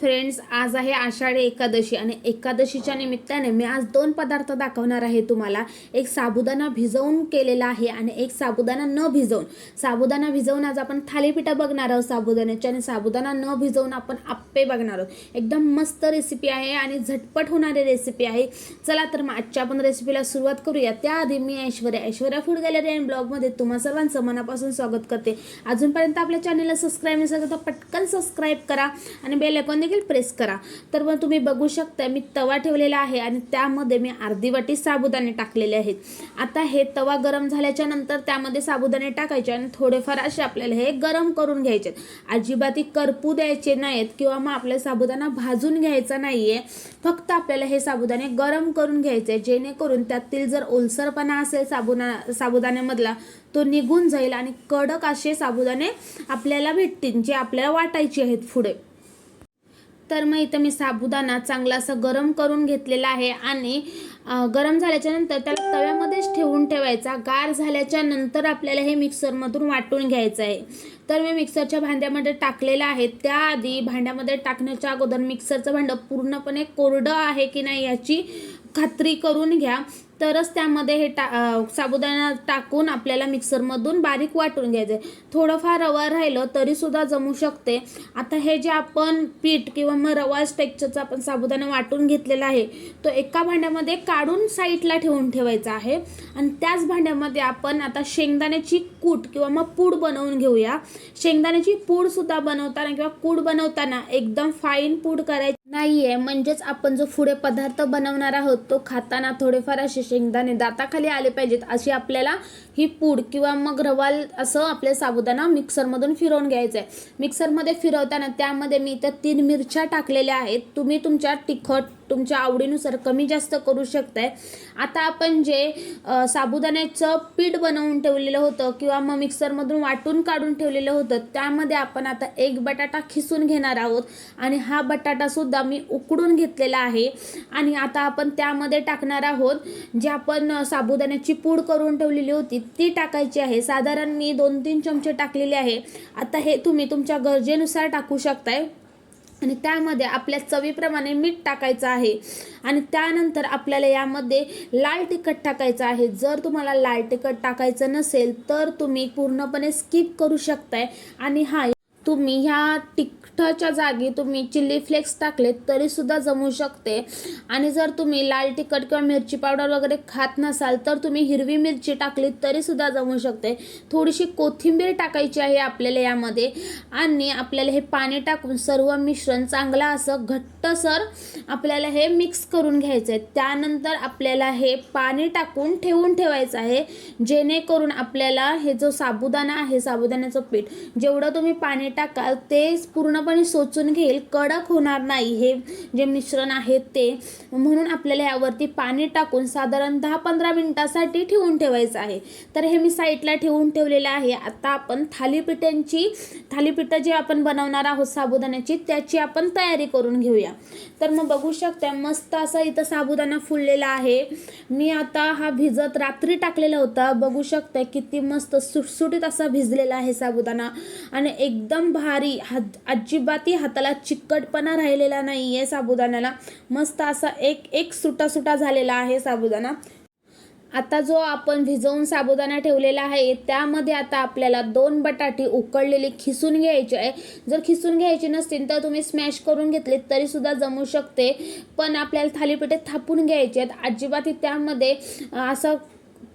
Friends आज आहे आषाढी एकादशी आणि एकादशीच्या निमित्ताने मी आज दोन पदार्थ दाखवणार आहे तुम्हाला. एक साबुदाणा भिजवून केलेला आहे आणि एक साबुदाणा न भिजवून. साबुदाणा भिजवून आज आपण थालीपीठा बघणार आहोत साबुदाण्याची आणि साबुदाणा न भिजवून आपण आप्पे बघणार आहोत. एकदम मस्त रेसिपी आहे आणि झटपट होणारी रेसिपी आहे. चला तर मग आजच्या आपण रेसिपीला सुरुवात करूया. त्याआधी मी Aishwarya Aishwarya food gallery and ब्लॉगमध्ये तुम्हा सर्वांचं मनापासून स्वागत करते. अजूनपर्यंत आपल्या चॅनलला सबस्क्राईब नसेल तर पटकन सबस्क्राईब करा आणि बेल ऐकून देखील प्रेस करा. तर मग तुम्ही बघू शकता मी तवा ठेवलेला आहे आणि त्यामध्ये मी अर्धी वाटी साबुदाणे टाकलेले आहेत. आता हे तवा गरम झाल्याच्यानंतर त्यामध्ये साबुदाणे टाकायचे आणि थोडेफार असे आपल्याला हे गरम करून घ्यायचे अजिबात करपू द्यायचे नाहीत किंवा मग आपल्याला साबुदाणा भाजून घ्यायचा नाहीये. फक्त आपल्याला हे साबुदाणे गरम करून घ्यायचे जेणेकरून त्यातील जर ओलसरपणा असेल साबुना साबुदाण्यामधला तो निघून जाईल आणि कडक असे साबुदाणे आपल्याला भेटतील जे आपल्याला वाटायचे आहेत पुढे. तर मग इथं मी साबुदाणा चांगला असं गरम करून घेतलेला आहे आणि गरम झाल्याच्यानंतर त्याला तव्यामध्येच ठेवून ठेवायचा. गार झाल्याच्यानंतर आपल्याला हे मिक्सरमधून वाटून घ्यायचं आहे. तर मी मिक्सरच्या भांड्यामध्ये टाकलेलं आहे. त्याआधी भांड्यामध्ये टाकण्याच्या अगोदर मिक्सरचं भांडं पूर्णपणे कोरडं आहे की नाही याची खात्री करून घ्या. तरच त्यामध्ये हे टा साबुदाणा टाकून आपल्याला मिक्सरमधून बारीक वाटून घ्यायचं आहे थोडंफार रवा राहिलं तरीसुद्धा जमू शकते. आता हे जे आपण पीठ किंवा मग रवा टेक्स्चरचा आपण साबुदाणा वाटून घेतलेला आहे तो एका भांड्यामध्ये काढून साईडला ठेवून ठेवायचा आहे. आणि त्याच भांड्यामध्ये आपण आता शेंगदाण्याची कूट किंवा मग पूड बनवून घेऊया. शेंगदाण्याची पूडसुद्धा बनवताना किंवा कूड बनवताना एकदम फाईन पूड करायची नाहीये. म्हणजेच आपण जो पुढे पदार्थ बनवणार आहोत तो खाताना थोडेफार असे शेंगदाणे दाताखाली आले पाहिजेत अशी आपल्याला ही पूड किंवा मग रवाल असं आपल्या साबुदाणा मिक्सरमधून फिरवून घ्यायचं आहे मिक्सरमध्ये फिरवताना त्यामध्ये मी इथं तीन मिरच्या टाकलेल्या आहेत. तुम्ही तुमच्या तिखट तुमच्या आवडीनुसार कमी जास्त करू शकताय. आता आपण जे साबुदाण्याचं पीठ बनवून ठेवलेलं होतं किंवा मग मिक्सरमधून वाटून काढून ठेवलेलं होतं त्यामध्ये आपण आता एक बटाटा खिसून घेणार आहोत. आणि हा बटाटासुद्धा मी उकडून घेतलेला आहे. आणि आता आपण त्यामध्ये टाकणार आहोत जे आपण साबुदाण्याची पूड करून ठेवलेली होती ती टाकायची आहे. साधारण मी दोन तीन चमचे टाकलेले आहे. आता हे तुम्ही तुमच्या गरजेनुसार टाकू शकताय. आणि त्यामध्ये आपल्या चवीप्रमाणे मीठ टाकायचं आहे. आणि त्यानंतर आपल्याला यामध्ये लाल तिखट टाकायचं आहे. जर तुम्हाला लाल तिखट टाकायचं नसेल तर तुम्ही पूर्णपणे स्किप करू शकताय. आणि हा तुम्ही ह्या टिक तिखटाच्या जागी तुम्ही चिल्ली फ्लेक्स टाकले तरीसुद्धा जमू शकते. आणि जर तुम्ही लाल तिखट किंवा मिरची पावडर वगैरे खात नसाल तर तुम्ही हिरवी मिरची टाकली तरीसुद्धा जमू शकते. थोडीशी कोथिंबीर टाकायची आहे आपल्याला यामध्ये. आणि आपल्याला हे पाणी टाकून सर्व मिश्रण चांगलं असं घट्टसर आपल्याला हे मिक्स करून घ्यायचं आहे त्यानंतर आपल्याला हे पाणी टाकून ठेवून ठेवायचं आहे जेणेकरून आपल्याला हे जो साबुदाणा आहे साबुदाण्याचं पीठ जेवढं तुम्ही पाणी टाकाल ते पूर्णपणे सोचून घेईल कडक होणार नाही हे जे मिश्रण आहे ते. म्हणून आपल्याला यावरती पाणी टाकून साधारण दहा पंधरा मिनटासाठी ठेवून ठेवायचं आहे. तर हे मी साईडला ठेवून ठेवलेलं आहे. आता आपण थालीपीठांची थालीपीठं जे आपण बनवणार आहोत साबुदाण्याची त्याची आपण तयारी करून घेऊया. तर मग बघू शकता मस्त असा इथं साबुदाणा फुललेला आहे. मी आता हा भिजत रात्री टाकलेला होता. बघू शकता किती मस्त सुटसुटीत असा भिजलेला आहे साबुदाणा. आणि एकदम भारी हात अजिबातही हाताला चिकटपणा राहिलेला नाही आहे साबुदाण्याला. मस्त असा एक एक सुटा सुटा झालेला आहे साबुदाणा. आता जो आपण भिजवून साबुदाणा ठेवलेला आहे त्यामध्ये आता आपल्याला दोन बटाटे उकळलेले खिसून घ्यायचे आहे. जर खिसून घ्यायचे नसतील तर तुम्ही स्मॅश करून घेतले तरी सुद्धा जमू शकते. पण आपल्याला थालीपीठे थापून घ्यायचे आहेत. अजिबात त्यामध्ये असा असं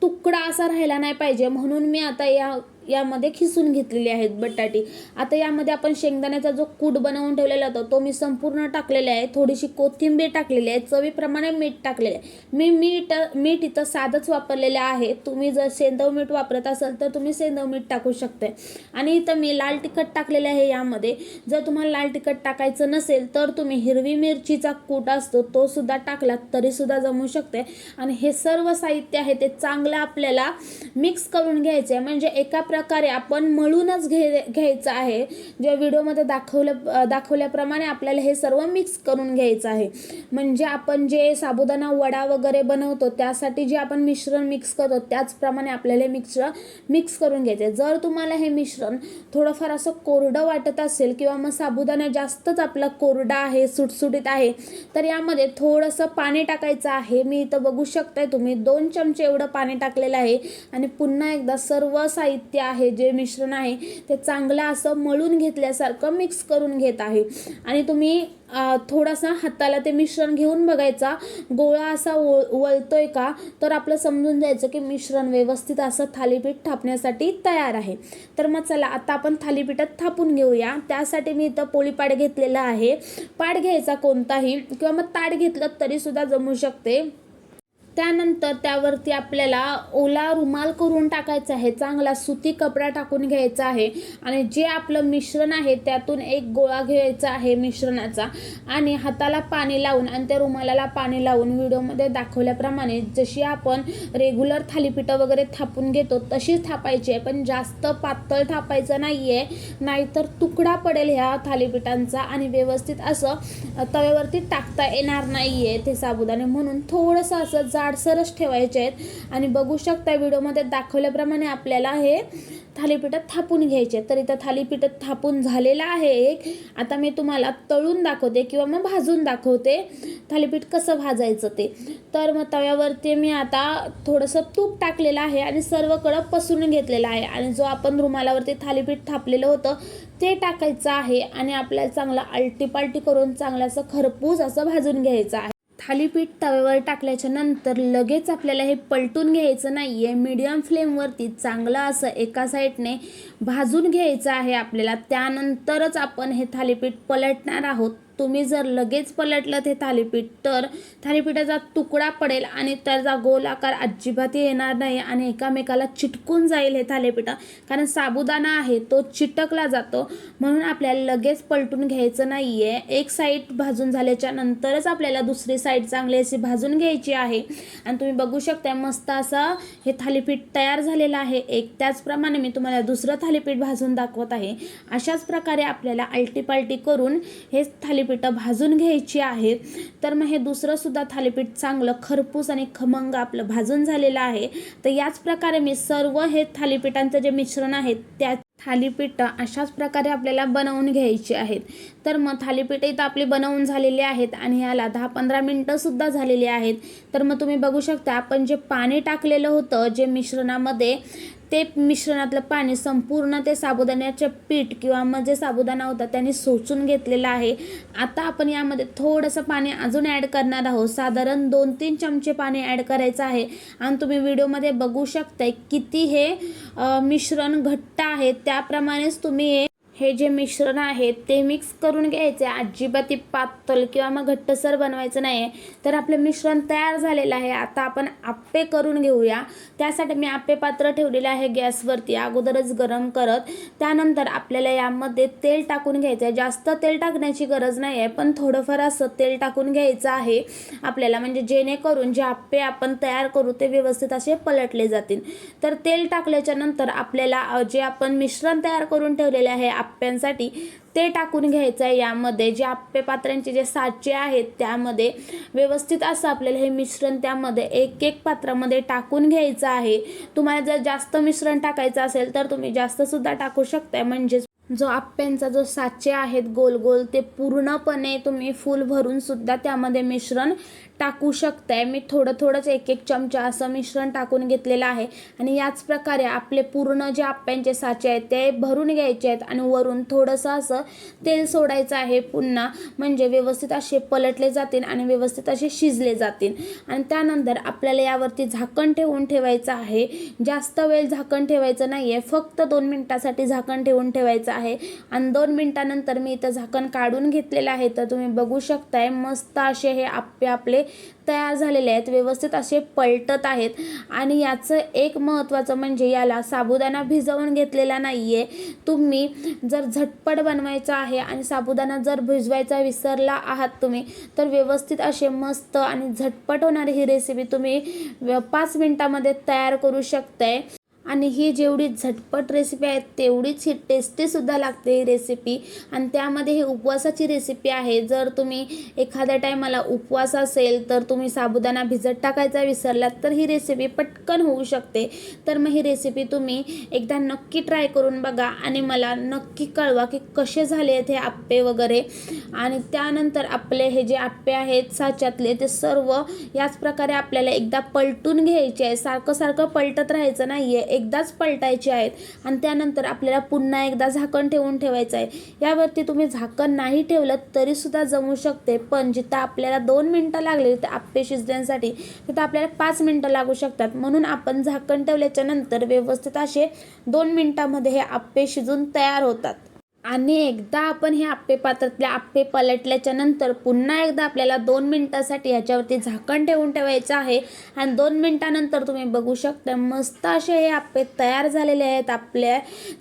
तुकडा असा राहिला नाही पाहिजे. म्हणून मी आता या यामध्ये खिसून घेतलेले आहेत बटाटे. आता यामध्ये आपण शेंगदाण्याचा जो कूट बनवून ठेवलेला होता तो मी संपूर्ण टाकलेला आहे. थोडीशी कोथिंबीर टाकलेली आहे चवीप्रमाणे मीठ टाकलेलं आहे. मी मीठ मीठ इथं साधंच वापरलेलं आहे. तुम्ही जर सेंदव मीठ वापरत असाल तर तुम्ही सेंदव मीठ टाकू शकता. आणि इथं मी लाल तिखट टाकलेलं आहे यामध्ये. जर तुम्हाला लाल तिखट टाकायचं नसेल तर तुम्ही हिरवी मिरचीचा कूट असतो तो सुद्धा टाकला तरी सुद्धा जमू शकते आणि हे सर्व साहित्य आहे ते चांगलं आपल्याला मिक्स करून घ्यायचं आहे म्हणजे एका प्रकारे आपण मळूनच घे घ्यायचं आहे. जे व्हिडिओमध्ये दाखवल्या दाखवल्याप्रमाणे आपल्याला हे सर्व मिक्स करून घ्यायचं आहे. म्हणजे आपण जे साबुदाणा वडा वगैरे बनवतो त्यासाठी जे आपण मिश्रण मिक्स करतो त्याचप्रमाणे आपल्याला हे मिक्सर मिक्स करून घ्यायचे जर तुम्हाला हे मिश्रण थोडंफार असं कोरडं वाटत असेल किंवा मग साबुदाणा जास्तच आपला कोरडा आहे सुटसुटीत आहे तर यामध्ये थोडंसं पाणी टाकायचं आहे. मी इथं बघू शकताय तुम्ही दोन चमचे एवढं पाणी टाकलेलं आहे. आणि पुन्हा एकदा सर्व साहित्य आहे जे मिश्रण आहे ते चांगलं असं मळून घेतल्यासारखं मिक्स करून घेत आहे. आणि तुम्ही थोडासा हाताला ते मिश्रण घेऊन बघायचा. गोळा असा व वळतोय का? तर आपलं समजून जायचं की मिश्रण व्यवस्थित असं थालीपीठ थापण्यासाठी तयार आहे. तर मग चला आता आपण थालीपीठात थापून घेऊया. त्यासाठी मी इथं पोळीपाड घेतलेला आहे. पाड घ्यायचा कोणताही किंवा मग ताट घेतलं तरीसुद्धा जमू शकते. त्यानंतर त्यावरती आपल्याला ओला रुमाल करून टाकायचा आहे. चांगला सुती कपडा टाकून घ्यायचा आहे. आणि जे आपलं मिश्रण आहे त्यातून एक गोळा घ्यायचा आहे मिश्रणाचा. आणि हाताला पाणी लावून आणि त्या रुमालाला पाणी लावून व्हिडिओमध्ये दाखवल्याप्रमाणे जशी आपण रेग्युलर थालीपीठं वगैरे थापून घेतो तशीच थापायची आहे. पण जास्त पातळ थापायचं नाही आहे नाहीतर तुकडा पडेल ह्या थालीपीठांचा आणि व्यवस्थित असं तव्यावरती टाकता येणार नाही आहे ते साबुदाणे. म्हणून थोडंसं असं जाडसरच ठेवायचे आहेत. आणि बघू शकता व्हिडिओमध्ये दाखवल्याप्रमाणे आपल्याला हे थालीपीठात थापून घ्यायचे तर इथं थालीपीठात थापून झालेलं आहे एक. आता मी तुम्हाला तळून दाखवते किंवा मग भाजून दाखवते थालीपीठ कसं भाजायचं ते. तर मग तव्यावरती मी आता थोडंसं तूप टाकलेलं आहे आणि सर्वकडं पसरून घेतलेलं आहे. आणि जो आपण रुमालावरती थालीपीठ थापलेलं होतं ते टाकायचं आहे. आणि आपल्याला चांगलं आलटीपालटी करून चांगलं असं खरपूस असं भाजून घ्यायचं आहे. थालीपीठ तव्यावर टाकल्याच्या नंतर लगेच आपल्याला हे पलटून घ्यायचं नाही आहे मीडियम फ्लेमवरती चांगलं असं एका साईडने भाजून घ्यायचं आहे आपल्याला. त्यानंतरच आपण हे थालीपीठ पलटणार आहोत. तुम्ही जर लगेच पलटलं ते थालीपीठ तर थालीपीठाचा तुकडा पडेल आणि त्याचा गोल आकार अजिबात येणार नाही आणि एकामेकाला चिटकून जाईल हे थालीपीठ. कारण साबुदाणा आहे तो चिटकला जातो. म्हणून आपल्याला लगेच पलटून घ्यायचं नाही आहे एक साईड भाजून झाल्याच्या नंतरच आपल्याला दुसरी साईड चांगली अशी भाजून घ्यायची आहे. आणि तुम्ही बघू शकता मस्त असं हे थालीपीठ तयार झालेलं आहे. एक त्याचप्रमाणे मी तुम्हाला दुसरं थालीपीठ भाजून दाखवत आहे. अशाच प्रकारे आपल्याला आलटीपालटी करून हे थालीपीठ भाजून घ्यायची आहेत. तर मग हे दुसरंसुद्धा थालीपीठ चांगलं खरपूस आणि खमंग आपलं भाजून झालेलं आहे. तर याच प्रकारे मी सर्व हे थालीपीठांचं जे मिश्रण आहे त्या थालीपीठं अशाच प्रकारे आपल्याला बनवून घ्यायची आहेत. तर मग थालीपीठ इथं आपली बनवून झालेली आहेत आणि ह्याला दहा पंधरा मिनटंसुद्धा झालेली आहेत. तर मग तुम्ही बघू शकता आपण जे पाणी टाकलेलं होतं जे मिश्रणामध्ये ते मिश्रणातलं पाणी संपूर्ण ते साबुदाण्याचे पीठ किंवा मग जे साबुदाणा होता त्याने सोचून घेतलेलं आहे. आता आपण यामध्ये थोडंसं पाणी अजून ॲड करणार आहोत. साधारण दोन तीन चमचे पाणी ॲड करायचं आहे. आणि तुम्ही व्हिडिओमध्ये बघू शकताय किती हे मिश्रण घट्ट आहे त्याप्रमाणेच तुम्ही हे हे जे मिश्रण आहे ते मिक्स करून घ्यायचे. अजिबात पातळ किंवा मग घट्टसर बनवायचं नाही आहे तर आपलं मिश्रण तयार झालेलं आहे. आता आपण आप्पे करून घेऊया. त्यासाठी मी आप्पे पात्र ठेवलेले आहे गॅसवरती. अगोदरच गरम करत त्यानंतर आपल्याला यामध्ये तेल टाकून घ्यायचं आहे. जास्त तेल टाकण्याची गरज नाही आहे पण थोडंफार असं तेल टाकून घ्यायचं आहे. आपल्याला म्हणजे जेणेकरून जे आप्पे आपण तयार करू ते व्यवस्थित असे पलटले जातील. तर तेल टाकल्याच्या नंतर आपल्याला जे आपण मिश्रण तयार करून ठेवलेले आहे आप्यांसाठी ते टाकून घ्यायचं आहे यामध्ये. जे आप्पे पात्रांचे जे साचे आहेत त्यामध्ये व्यवस्थित असं आपल्याला हे मिश्रण त्यामध्ये एक एक पात्रामध्ये टाकून घ्यायचं आहे. तुम्हाला जर जास्त मिश्रण टाकायचं असेल तर तुम्ही जास्तसुद्धा टाकू शकताय. म्हणजेच जो आप्प्यांचा जो साचे आहेत गोल गोल ते पूर्णपणे तुम्ही फुल भरून सुद्धा त्यामध्ये मिश्रण टाकू शकताय. मी थोडं थोडंच एक एक चमचा असं मिश्रण टाकून घेतलेलं आहे. आणि याच प्रकारे आपले पूर्ण जे आप्यांचे साचे आहेत ते भरून घ्यायचे आहेत आणि वरून थोडंसं असं तेल सोडायचं आहे पुन्हा. म्हणजे व्यवस्थित असे पलटले जातील आणि व्यवस्थित असे शिजले जातील. आणि त्यानंतर आपल्याला यावरती झाकण ठेवून ठेवायचं आहे. जास्त वेळ झाकण ठेवायचं नाही आहे फक्त दोन मिनटासाठी झाकण ठेवून ठेवायचं आहे. आणि दोन मिनटानंतर मी इथं झाकण काढून घेतलेलं आहे. तर तुम्ही बघू शकताय मस्त असे हे आप्पे आपले तयार झालेले आहेत व्यवस्थित असे पलटत आहेत. आणि याचं एक महत्त्वाचं म्हणजे याला साबुदाणा भिजवून घेतलेला नाही आहे तुम्ही जर झटपट बनवायचं आहे आणि साबुदाणा जर भिजवायचा विसरला आहात तुम्ही तर व्यवस्थित असे मस्त आणि झटपट होणारी ही रेसिपी तुम्ही पाच मिनटामध्ये तयार करू शकताय. आणि ही जेवढी झटपट रेसिपी आहे तेवढीच ही टेस्टीसुद्धा लागते ही रेसिपी आणि त्यामध्ये ही उपवासाची रेसिपी आहे. जर तुम्ही एखाद्या टायमाला उपवास असेल तर तुम्ही साबुदाणा भिजत टाकायचा विसरलात तर ही रेसिपी पटकन होऊ शकते. तर मग ही रेसिपी तुम्ही एकदा नक्की ट्राय करून बघा आणि मला नक्की कळवा की कसे झाले आहेत हे आप्पे वगैरे. आणि त्यानंतर आपले हे जे आप्पे आहेत साच्यातले ते सर्व याच प्रकारे आपल्याला एकदा पलटून घ्यायचे आहे. सारखं सारखं पलटत राहायचं नाही आहे एकदाच पलटायचे आहेत आणि त्यानंतर आपल्याला पुन्हा एकदा झाकण ठेवून ठेवायचं आहे. यावरती तुम्ही झाकण नाही ठेवलं तरीसुद्धा जमू शकते पण जिथं आपल्याला दोन मिनटं लागले ते आप्पे शिजण्यासाठी तिथं आपल्याला पाच मिनटं लागू शकतात. म्हणून आपण झाकण ठेवल्याच्या नंतर व्यवस्थित असे दोन मिनटामध्ये हे आप्पे शिजून तयार होतात. आणि एकदा आपण हे आप्पे पात्रातले आप्पे पलटल्याच्या नंतर पुन्हा एकदा आपल्याला दोन मिनटासाठी ह्याच्यावरती झाकण ठेवून ठेवायचं आहे. आणि दोन मिनटानंतर तुम्ही बघू शकता मस्त असे हे आप्पे तयार झालेले आहेत आपले.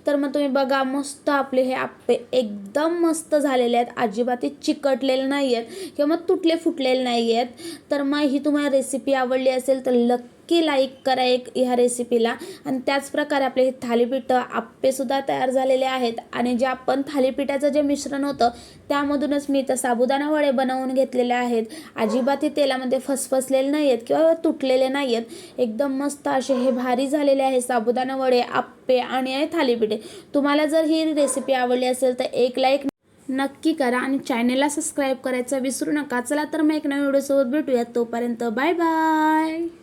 तर मग तुम्ही बघा मस्त आपले हे आप्पे एकदम मस्त झालेले आहेत. अजिबात चिकटलेले नाही आहेत किंवा मग तुटले फुटलेले नाही आहेत तर मग ही तुम्हाला रेसिपी आवडली असेल तर लक नक्की लाईक करा एक ह्या रेसिपीला आणि त्याचप्रकारे आपले हे थालीपीठं आप्पेसुद्धा तयार झालेले आहेत. आणि जे आपण थालीपीठाचं जे मिश्रण होतं त्यामधूनच मी इथं साबुदाणा वडे बनवून घेतलेले आहेत. अजिबात हे तेलामध्ये फसफसलेले नाही आहेत किंवा तुटलेले नाही आहेत एकदम मस्त असे हे भारी झालेले आहे साबुदाणा वडे आप्पे आणि थालीपीठे. तुम्हाला जर ही रेसिपी आवडली असेल तर एक लाईक नक्की करा आणि चॅनेलला सबस्क्राईब करायचं विसरू नका. चला तर मग एक नवीन व्हिडिओसोबत भेटूयात. तोपर्यंत बाय बाय